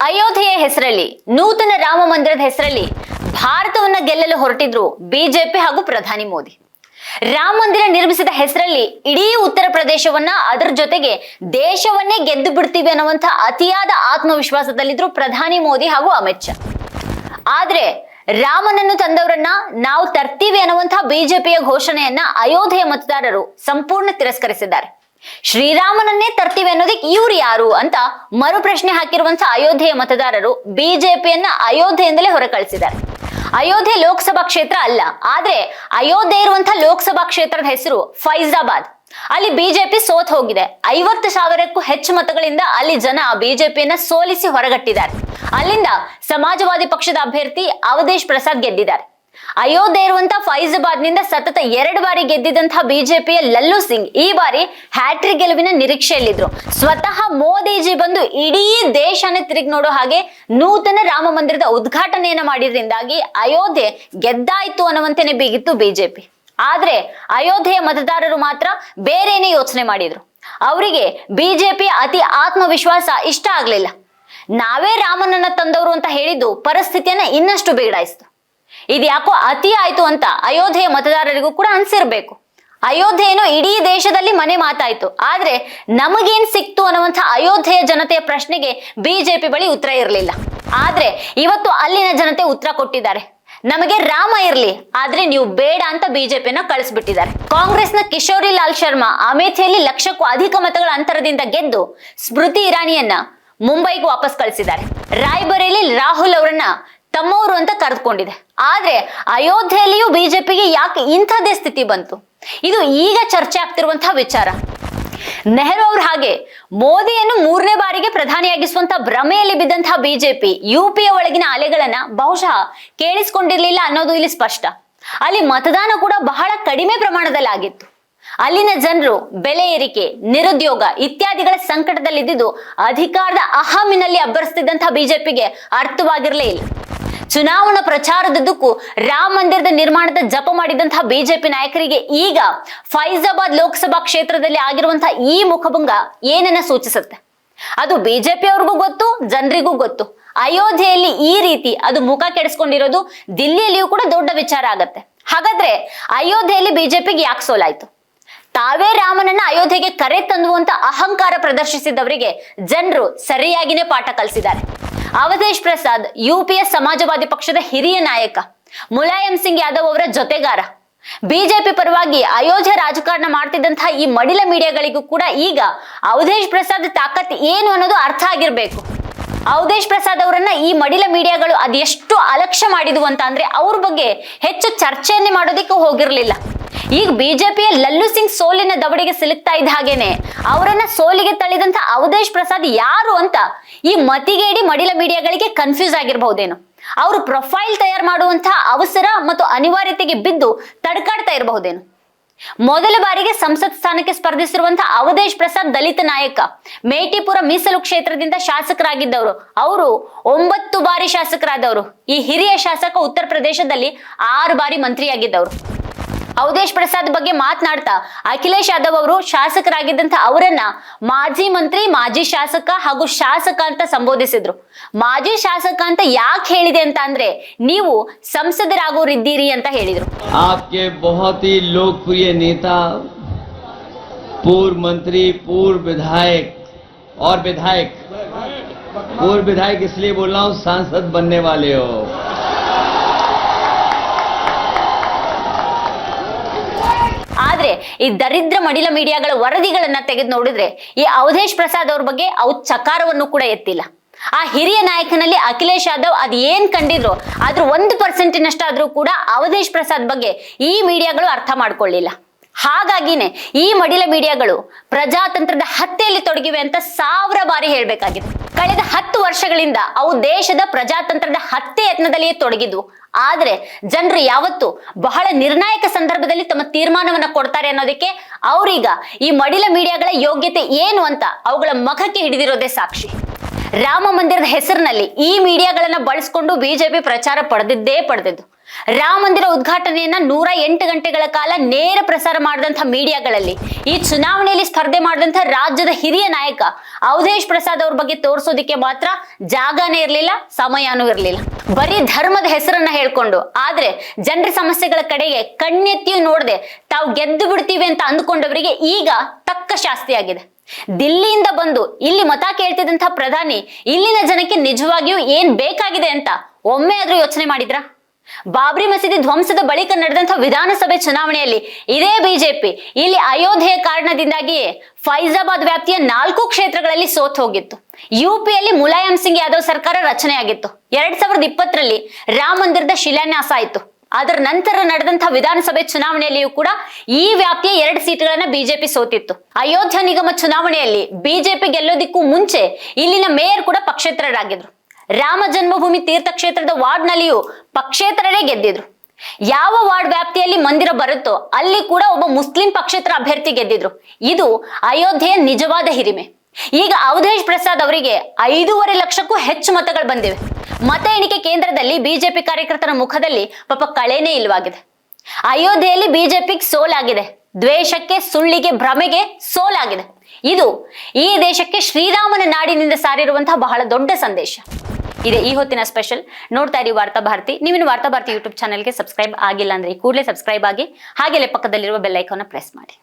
ಅಯೋಧ್ಯೆಯ ಹೆಸರಲ್ಲಿ, ನೂತನ ರಾಮ ಮಂದಿರದ ಹೆಸರಲ್ಲಿ ಭಾರತವನ್ನ ಗೆಲ್ಲಲು ಹೊರಟಿದ್ರು ಬಿಜೆಪಿ ಹಾಗೂ ಪ್ರಧಾನಿ ಮೋದಿ. ರಾಮ ಮಂದಿರ ನಿರ್ಮಿಸಿದ ಹೆಸರಲ್ಲಿ ಇಡೀ ಉತ್ತರ ಪ್ರದೇಶವನ್ನ ಅದರ ಜೊತೆಗೆ ದೇಶವನ್ನೇ ಗೆದ್ದು ಬಿಡ್ತೀವಿ ಅನ್ನುವಂಥ ಅತಿಯಾದ ಆತ್ಮವಿಶ್ವಾಸದಲ್ಲಿದ್ರು ಪ್ರಧಾನಿ ಮೋದಿ ಹಾಗೂ ಅಮಿತ್ ಶಾ. ಆದ್ರೆ ರಾಮನನ್ನು ತಂದವರನ್ನ ನಾವು ತರ್ತೀವಿ ಅನ್ನುವಂತಹ ಬಿಜೆಪಿಯ ಘೋಷಣೆಯನ್ನ ಅಯೋಧ್ಯೆಯ ಮತದಾರರು ಸಂಪೂರ್ಣ ತಿರಸ್ಕರಿಸಿದ್ದಾರೆ. ಶ್ರೀರಾಮನನ್ನೇ ತರ್ತೀವಿ ಅನ್ನೋದಕ್ಕೆ ಇವ್ರು ಯಾರು ಅಂತ ಮರು ಪ್ರಶ್ನೆ ಹಾಕಿರುವಂತಹ ಅಯೋಧ್ಯೆಯ ಮತದಾರರು ಬಿಜೆಪಿಯನ್ನ ಅಯೋಧ್ಯೆಯಿಂದಲೇ ಹೊರ ಕಳಿಸಿದ್ದಾರೆ ಅಯೋಧ್ಯೆ ಲೋಕಸಭಾ ಕ್ಷೇತ್ರ ಅಲ್ಲ, ಆದ್ರೆ ಅಯೋಧ್ಯೆ ಇರುವಂತಹ ಲೋಕಸಭಾ ಕ್ಷೇತ್ರದ ಹೆಸರು ಫೈಜಾಬಾದ್. ಅಲ್ಲಿ ಬಿಜೆಪಿ ಸೋತ್ ಹೋಗಿದೆ. ಐವತ್ತು ಸಾವಿರಕ್ಕೂ ಹೆಚ್ಚು ಮತಗಳಿಂದ ಅಲ್ಲಿ ಜನ ಬಿಜೆಪಿಯನ್ನ ಸೋಲಿಸಿ ಹೊರಗಟ್ಟಿದ್ದಾರೆ. ಅಲ್ಲಿಂದ ಸಮಾಜವಾದಿ ಪಕ್ಷದ ಅಭ್ಯರ್ಥಿ ಅವಧೇಶ್ ಪ್ರಸಾದ್ ಗೆದ್ದಿದ್ದಾರೆ. ಅಯೋಧ್ಯೆ ಇರುವಂತಹ ಫೈಜಾಬಾದ್ನಿಂದ ಸತತ ಎರಡು ಬಾರಿ ಗೆದ್ದಿದಂತಹ ಬಿಜೆಪಿಯ ಲಲ್ಲು ಸಿಂಗ್ ಈ ಬಾರಿ ಹ್ಯಾಟ್ರಿಕ್ ಗೆಲುವಿನ ನಿರೀಕ್ಷೆಯಲ್ಲಿದ್ರು. ಸ್ವತಃ ಮೋದಿಜಿ ಬಂದು ಇಡೀ ದೇಶನೇ ತಿರುಗಿ ನೋಡೋ ಹಾಗೆ ನೂತನ ರಾಮ ಮಂದಿರದ ಉದ್ಘಾಟನೆಯನ್ನ ಮಾಡಿದ್ರಿಂದಾಗಿ ಅಯೋಧ್ಯೆ ಗೆದ್ದಾಯ್ತು ಅನ್ನುವಂತೆನೆ ಬೀಗಿತ್ತು ಬಿಜೆಪಿ. ಆದ್ರೆ ಅಯೋಧ್ಯೆಯ ಮತದಾರರು ಮಾತ್ರ ಬೇರೇನೇ ಯೋಚನೆ ಮಾಡಿದ್ರು. ಅವರಿಗೆ ಬಿಜೆಪಿ ಅತಿ ಆತ್ಮವಿಶ್ವಾಸ ಇಷ್ಟ ಆಗ್ಲಿಲ್ಲ. ನಾವೇ ರಾಮನನ್ನ ತಂದವರು ಅಂತ ಹೇಳಿದ್ದು ಪರಿಸ್ಥಿತಿಯನ್ನ ಇನ್ನಷ್ಟು ಬಿಗಡಾಯಿಸ್ತು. ಇದ್ಯಾಕೋ ಅತಿ ಆಯ್ತು ಅಂತ ಅಯೋಧ್ಯೆಯ ಮತದಾರರಿಗೂ ಕೂಡ ಅನ್ಸಿರ್ಬೇಕು. ಅಯೋಧ್ಯೆನೋ ಇಡೀ ದೇಶದಲ್ಲಿ ಮನೆ ಮಾತಾಯ್ತು. ಆದ್ರೆ ನಮಗೇನ್ ಸಿಕ್ತು ಅನ್ನುವಂಥ ಅಯೋಧ್ಯೆಯ ಜನತೆಯ ಪ್ರಶ್ನೆಗೆ ಬಿಜೆಪಿ ಬಳಿ ಉತ್ತರ ಇರಲಿಲ್ಲ. ಆದ್ರೆ ಇವತ್ತು ಅಲ್ಲಿನ ಜನತೆ ಉತ್ತರ ಕೊಟ್ಟಿದ್ದಾರೆ. ನಮಗೆ ರಾಮ ಇರ್ಲಿ, ಆದ್ರೆ ನೀವು ಬೇಡ ಅಂತ ಬಿಜೆಪಿನ ಕಳಿಸ್ಬಿಟ್ಟಿದ್ದಾರೆ. ಕಾಂಗ್ರೆಸ್ನ ಕಿಶೋರಿ ಲಾಲ್ ಶರ್ಮಾ ಅಮೇಥಿಯಲ್ಲಿ ಲಕ್ಷಕ್ಕೂ ಅಧಿಕ ಮತಗಳ ಅಂತರದಿಂದ ಗೆದ್ದು ಸ್ಮೃತಿ ಇರಾನಿಯನ್ನ ಮುಂಬೈಗೆ ವಾಪಸ್ ಕಳಿಸಿದ್ದಾರೆ. ರಾಯ್ಬರೇಲಿ ರಾಹುಲ್ ಅವರನ್ನ ತಮ್ಮವರು ಅಂತ ಕರೆದುಕೊಂಡಿದೆ. ಆದ್ರೆ ಅಯೋಧ್ಯೆಯಲ್ಲಿಯೂ ಬಿಜೆಪಿಗೆ ಯಾಕೆ ಇಂಥದ್ದೇ ಸ್ಥಿತಿ ಬಂತು? ಇದು ಈಗ ಚರ್ಚೆ ಆಗ್ತಿರುವಂತಹ ವಿಚಾರ. ನೆಹರು ಅವ್ರ ಹಾಗೆ ಮೋದಿಯನ್ನು ಮೂರನೇ ಬಾರಿಗೆ ಪ್ರಧಾನಿಯಾಗಿಸುವಂತ ಭ್ರಮೆಯಲ್ಲಿ ಬಿದ್ದಂತಹ ಬಿಜೆಪಿ ಯುಪಿಯ ಒಳಗಿನ ಅಲೆಗಳನ್ನ ಬಹುಶಃ ಕೇಳಿಸ್ಕೊಂಡಿರ್ಲಿಲ್ಲ ಅನ್ನೋದು ಇಲ್ಲಿ ಸ್ಪಷ್ಟ. ಅಲ್ಲಿ ಮತದಾನ ಕೂಡ ಬಹಳ ಕಡಿಮೆ ಪ್ರಮಾಣದಲ್ಲಿ ಆಗಿತ್ತು. ಅಲ್ಲಿನ ಜನರು, ಬೆಲೆ ಏರಿಕೆ, ನಿರುದ್ಯೋಗ ಇತ್ಯಾದಿಗಳ ಸಂಕಟದಲ್ಲಿದ್ದು ಅಧಿಕಾರದ ಅಹಮಿನಲ್ಲಿ ಅಬ್ಬರಿಸ್ತಿದ್ದಂತಹ ಬಿಜೆಪಿಗೆ ಅರ್ಥವಾಗಿರಲೇ ಇಲ್ಲ. ಚುನಾವಣಾ ಪ್ರಚಾರದುದ್ದಕ್ಕೂ ರಾಮ ಮಂದಿರದ ನಿರ್ಮಾಣದ ಜಪ ಮಾಡಿದಂತಹ ಬಿಜೆಪಿ ನಾಯಕರಿಗೆ ಈಗ ಫೈಜಾಬಾದ್ ಲೋಕಸಭಾ ಕ್ಷೇತ್ರದಲ್ಲಿ ಆಗಿರುವಂತಹ ಈ ಮುಖಭಂಗ ಏನನ್ನ ಸೂಚಿಸುತ್ತೆ? ಅದು ಬಿಜೆಪಿ ಅವ್ರಿಗೂ ಗೊತ್ತು, ಜನರಿಗೂ ಗೊತ್ತು. ಅಯೋಧ್ಯೆಯಲ್ಲಿ ಈ ರೀತಿ ಅದು ಮುಖ ಕೆಡಿಸ್ಕೊಂಡಿರೋದು ದಿಲ್ಲಿಯಲ್ಲಿಯೂ ಕೂಡ ದೊಡ್ಡ ವಿಚಾರ ಆಗತ್ತೆ. ಹಾಗಾದ್ರೆ ಅಯೋಧ್ಯೆಯಲ್ಲಿ ಬಿಜೆಪಿಗೆ ಯಾಕೆ ಸೋಲಾಯ್ತು? ತಾವೇ ರಾಮನನ್ನ ಅಯೋಧ್ಯೆಗೆ ಕರೆ ತಂದುವಂತ ಅಹಂಕಾರ ಪ್ರದರ್ಶಿಸಿದವರಿಗೆ ಜನರು ಸರಿಯಾಗಿನೇ ಪಾಠ ಕಲಿಸಿದ್ದಾರೆ. ಅವಧೇಶ್ ಪ್ರಸಾದ್ ಯುಪಿಎ ಸಮಾಜವಾದಿ ಪಕ್ಷದ ಹಿರಿಯ ನಾಯಕ, ಮುಲಾಯಂ ಸಿಂಗ್ ಯಾದವ್ ಅವರ ಜೊತೆಗಾರ. ಬಿಜೆಪಿ ಪರವಾಗಿ ಅಯೋಧ್ಯೆ ರಾಜಕಾರಣ ಮಾಡ್ತಿದ್ದಂತಹ ಈ ಮಡಿಲ ಮೀಡಿಯಾಗಳಿಗೂ ಕೂಡ ಈಗ ಅವಧೇಶ್ ಪ್ರಸಾದ್ ತಾಕತ್ ಏನು ಅನ್ನೋದು ಅರ್ಥ ಆಗಿರ್ಬೇಕು. ಅವಧೇಶ್ ಪ್ರಸಾದ್ ಅವರನ್ನ ಈ ಮಡಿಲ ಮೀಡಿಯಾಗಳು ಅದೆಷ್ಟು ಅಲಕ್ಷ್ಯ ಮಾಡಿದ್ವು ಅಂತ ಅಂದ್ರೆ ಅವ್ರ ಬಗ್ಗೆ ಹೆಚ್ಚು ಚರ್ಚೆಯನ್ನೇ ಮಾಡೋದಿಕ್ಕೂ ಹೋಗಿರ್ಲಿಲ್ಲ. ಈಗ ಬಿಜೆಪಿಯ ಲಲ್ಲು ಸಿಂಗ್ ಸೋಲಿನ ದವಡಿಗೆ ಸಿಲುಕ್ತಾ ಇದ್ದ ಹಾಗೇನೆ. ಅವರನ್ನ ಸೋಲಿಗೆ ತಳ್ಳಿದಂತ ಅವಧೇಶ್ ಪ್ರಸಾದ್ ಯಾರು ಅಂತ ಈ ಮತಿಗೇಡಿ ಮಡಿಲ ಮೀಡಿಯಾಗಳಿಗೆ ಕನ್ಫ್ಯೂಸ್ ಆಗಿರಬಹುದೇನು. ಅವರು ಪ್ರೊಫೈಲ್ ತಯಾರು ಮಾಡುವಂತಹ ಅವಸರ ಮತ್ತು ಅನಿವಾರ್ಯತೆಗೆ ಬಿದ್ದು ತಡ್ಕಾಡ್ತಾ ಇರಬಹುದೇನು. ಮೊದಲ ಬಾರಿಗೆ ಸಂಸತ್ ಸ್ಥಾನಕ್ಕೆ ಸ್ಪರ್ಧಿಸಿರುವಂತಹ ಅವಧೇಶ್ ಪ್ರಸಾದ್ ದಲಿತ ನಾಯಕ. ಮೇಟಿಪುರ ಮೀಸಲು ಕ್ಷೇತ್ರದಿಂದ ಶಾಸಕರಾಗಿದ್ದವರು. ಅವರು ಒಂಬತ್ತು ಬಾರಿ ಶಾಸಕರಾದವರು. ಈ ಹಿರಿಯ ಶಾಸಕ ಉತ್ತರ ಪ್ರದೇಶದಲ್ಲಿ ಆರು ಬಾರಿ ಮಂತ್ರಿಯಾಗಿದ್ದವರು. ಅವಧೇಶ್ ಪ್ರಸಾದ್ ಬಗ್ಗೆ ಮಾತನಾಡ್ತಾ ಅಖಿಲೇಶ್ ಯಾದವ್ ಅವರು ಶಾಸಕರಾಗಿದ್ದಂತ ಅವರನ್ನ ಮಾಜಿ ಮಂತ್ರಿ ಮಾಜಿ ಶಾಸಕ ಹಾಗೂ ಶಾಸಕ ಅಂತ ಸಂಬೋಧಿಸಿದ್ರು ಮಾಜಿ ಶಾಸಕ ಅಂತ ಯಾಕೆ ಹೇಳಿದೆ ಅಂತ ಅಂದ್ರೆ ನೀವು ಸಂಸದರಾಗೋರಿದ್ದೀರಿ ಅಂತ ಹೇಳಿದ್ರು आपके बहुत ही लोकप्रिय नेता पूर्व मंत्री पूर्व विधायक और विधायक पूर्व विधायक इसलिए बोल रहा हूं सांसद बनने वाले हो ಈ ದರಿದ್ರ ಮಡಿಲ ಮೀಡಿಯಾಗಳ ವರದಿಗಳನ್ನ ತೆಗೆದು ನೋಡಿದ್ರೆ ಈ ಅವಧೇಶ್ ಪ್ರಸಾದ್ ಅವ್ರ ಬಗ್ಗೆ ಅವು ಚಕಾರವನ್ನು ಕೂಡ ಎತ್ತಿಲ್ಲ. ಆ ಹಿರಿಯ ನಾಯಕನಲ್ಲಿ ಅಖಿಲೇಶ್ ಯಾದವ್ ಅದ್ ಏನ್ ಕಂಡಿದ್ರು ಆದ್ರೂ ಒಂದು ಪರ್ಸೆಂಟಿನಷ್ಟಾದ್ರೂ ಕೂಡ ಅವಧೇಶ್ ಪ್ರಸಾದ್ ಬಗ್ಗೆ ಈ ಮೀಡಿಯಾಗಳು ಅರ್ಥ ಮಾಡ್ಕೊಳ್ಳಿಲ್ಲ. ಹಾಗಾಗಿನೇ ಈ ಮಡಿಲ ಮೀಡಿಯಾಗಳು ಪ್ರಜಾತಂತ್ರದ ಹತ್ಯೆಯಲ್ಲಿ ತೊಡಗಿವೆ ಅಂತ ಸಾವಿರ ಬಾರಿ ಹೇಳಬೇಕಾಗಿದೆ ಕಳೆದ ಹತ್ತು ವರ್ಷಗಳಿಂದ ಅವು ದೇಶದ ಪ್ರಜಾತಂತ್ರದ ಹತ್ಯೆ ಯತ್ನದಲ್ಲಿಯೇ ತೊಡಗಿದ್ವು. ಆದ್ರೆ ಜನರು ಯಾವತ್ತು ಬಹಳ ನಿರ್ಣಾಯಕ ಸಂದರ್ಭದಲ್ಲಿ ತಮ್ಮ ತೀರ್ಮಾನವನ್ನ ಕೊಡ್ತಾರೆ ಅನ್ನೋದಕ್ಕೆ ಅವರೀಗ ಈ ಮಡಿಲ ಮೀಡಿಯಾಗಳ ಯೋಗ್ಯತೆ ಏನು ಅಂತ ಅವುಗಳ ಮಖಕ್ಕೆ ಹಿಡಿದಿರೋದೇ ಸಾಕ್ಷಿ. ರಾಮ ಮಂದಿರದ ಹೆಸರಿನಲ್ಲಿ ಈ ಮೀಡಿಯಾಗಳನ್ನ ಬಳಸ್ಕೊಂಡು ಬಿಜೆಪಿ ಪ್ರಚಾರ ಪಡೆದಿದ್ದೇ ಪಡೆದಿದ್ದು. ರಾಮ ಮಂದಿರ ಉದ್ಘಾಟನೆಯನ್ನ ನೂರ ಎಂಟು ಗಂಟೆಗಳ ಕಾಲ ನೇರ ಪ್ರಸಾರ ಮಾಡಿದಂಥ ಮೀಡಿಯಾಗಳಲ್ಲಿ. ಈ ಚುನಾವಣೆಯಲ್ಲಿ ಸ್ಪರ್ಧೆ ಮಾಡಿದಂಥ ರಾಜ್ಯದ ಹಿರಿಯ ನಾಯಕ ಅವಧೇಶ್ ಪ್ರಸಾದ್ ಅವ್ರ ಬಗ್ಗೆ ತೋರಿಸೋದಿಕ್ಕೆ ಮಾತ್ರ ಜಾಗನೇ ಇರಲಿಲ್ಲ, ಸಮಯನೂ ಇರಲಿಲ್ಲ. ಬರೀ ಧರ್ಮದ ಹೆಸರನ್ನ ಹೇಳ್ಕೊಂಡು, ಆದ್ರೆ ಜನರ ಸಮಸ್ಯೆಗಳ ಕಡೆಗೆ ಕಣ್ಣೆತ್ತಿಯೂ ನೋಡದೆ ತಾವು ಗೆದ್ದು ಬಿಡ್ತೀವಿ ಅಂತ ಅಂದುಕೊಂಡವರಿಗೆ ಈಗ ತಕ್ಕ ಶಾಸ್ತಿಯಾಗಿದೆ ದಿಲ್ಲಿಯಿಂದ ಬಂದು ಇಲ್ಲಿ ಮತ ಕೇಳ್ತಿದ್ದಂಥ ಪ್ರಧಾನಿ ಇಲ್ಲಿನ ಜನಕ್ಕೆ ನಿಜವಾಗಿಯೂ ಏನ್ ಬೇಕಾಗಿದೆ ಅಂತ ಒಮ್ಮೆ ಆದ್ರೂ ಯೋಚನೆ ಮಾಡಿದ್ರ? ಬಾಬ್ರಿ ಮಸೀದಿ ಧ್ವಂಸದ ಬಳಿಕ ನಡೆದಂತಹ ವಿಧಾನಸಭೆ ಚುನಾವಣೆಯಲ್ಲಿ ಇದೇ ಬಿಜೆಪಿ, ಇಲ್ಲಿ ಅಯೋಧ್ಯೆಯ ಕಾರಣದಿಂದಾಗಿ ಫೈಜಾಬಾದ್ ವ್ಯಾಪ್ತಿಯ ನಾಲ್ಕು ಕ್ಷೇತ್ರಗಳಲ್ಲಿ ಸೋತ್ ಹೋಗಿತ್ತು. ಯುಪಿಯಲ್ಲಿ ಮುಲಾಯಂ ಸಿಂಗ್ ಯಾದವ್ ಸರ್ಕಾರ ರಚನೆಯಾಗಿತ್ತು. ಎರಡ್ ಸಾವಿರದ ಇಪ್ಪತ್ತರಲ್ಲಿ ರಾಮ ಮಂದಿರದ ಶಿಲಾನ್ಯಾಸ ಆಯಿತು. ಅದರ ನಂತರ ನಡೆದಂತಹ ವಿಧಾನಸಭೆ ಚುನಾವಣೆಯಲ್ಲಿಯೂ ಕೂಡ ಈ ವ್ಯಾಪ್ತಿಯ ಎರಡು ಸೀಟ್ಗಳನ್ನ ಬಿಜೆಪಿ ಸೋತಿತ್ತು. ಅಯೋಧ್ಯ ನಿಗಮ ಚುನಾವಣೆಯಲ್ಲಿ ಬಿಜೆಪಿ ಗೆಲ್ಲೋದಿಕ್ಕೂ ಮುಂಚೆ ಇಲ್ಲಿನ ಮೇಯರ್ ಕೂಡ ಪಕ್ಷೇತರರಾಗಿದ್ರು. ರಾಮ ಜನ್ಮಭೂಮಿ ತೀರ್ಥಕ್ಷೇತ್ರದ ವಾರ್ಡ್ನಲ್ಲಿಯೂ ಪಕ್ಷೇತರರೇ ಗೆದ್ದಿದ್ರು. ಯಾವ ವಾರ್ಡ್ ವ್ಯಾಪ್ತಿಯಲ್ಲಿ ಮಂದಿರ ಬರುತ್ತೋ ಅಲ್ಲಿ ಕೂಡ ಒಬ್ಬ ಮುಸ್ಲಿಂ ಪಕ್ಷೇತರ ಅಭ್ಯರ್ಥಿ ಗೆದ್ದಿದ್ರು. ಇದು ಅಯೋಧ್ಯೆಯ ನಿಜವಾದ ಹಿರಿಮೆ. ಈಗ ಅವಧೇಶ್ ಪ್ರಸಾದ್ ಅವರಿಗೆ ಐದೂವರೆ ಲಕ್ಷಕ್ಕೂ ಹೆಚ್ಚು ಮತಗಳು ಬಂದಿವೆ. ಮತ ಎಣಿಕೆ ಕೇಂದ್ರದಲ್ಲಿ ಬಿಜೆಪಿ ಕಾರ್ಯಕರ್ತರ ಮುಖದಲ್ಲಿ ಪಾಪ ಕಳೆನೇ ಇಲ್ವಾಗಿದೆ ಅಯೋಧ್ಯೆಯಲ್ಲಿ ಬಿಜೆಪಿಗೆ ಸೋಲಾಗಿದೆ. ದ್ವೇಷಕ್ಕೆ, ಸುಳ್ಳಿಗೆ, ಭ್ರಮೆಗೆ ಸೋಲಾಗಿದೆ. ಇದು ಈ ದೇಶಕ್ಕೆ ಶ್ರೀರಾಮನ ನಾಡಿನಿಂದ ಸಾರಿರುವಂತಹ ಬಹಳ ದೊಡ್ಡ ಸಂದೇಶ. ಇದೆ ಈ ಹೊತ್ತಿನ ಸ್ಪೆಷಲ್. ನೋಡ್ತಾ ಇರಿ ವಾರ್ತಾ ಭಾರತಿ. ನೀವಿನ ವಾರ್ತಾ ಭಾರತಿ ಯೂಟ್ಯೂಬ್ ಚಾನಲ್ಗೆ ಸಬ್ಸ್ಕ್ರೈಬ್ ಆಗಿಲ್ಲ ಅಂದ್ರೆ ಕೂಡಲೇ ಸಬ್ಸ್ಕ್ರೈಬ್ ಆಗಿ ಹಾಗೆಲ್ಲೇ ಪಕ್ಕದಲ್ಲಿರುವ ಬೆಲ್ ಐಕಾನ್ನ ಪ್ರೆಸ್ ಮಾಡಿ.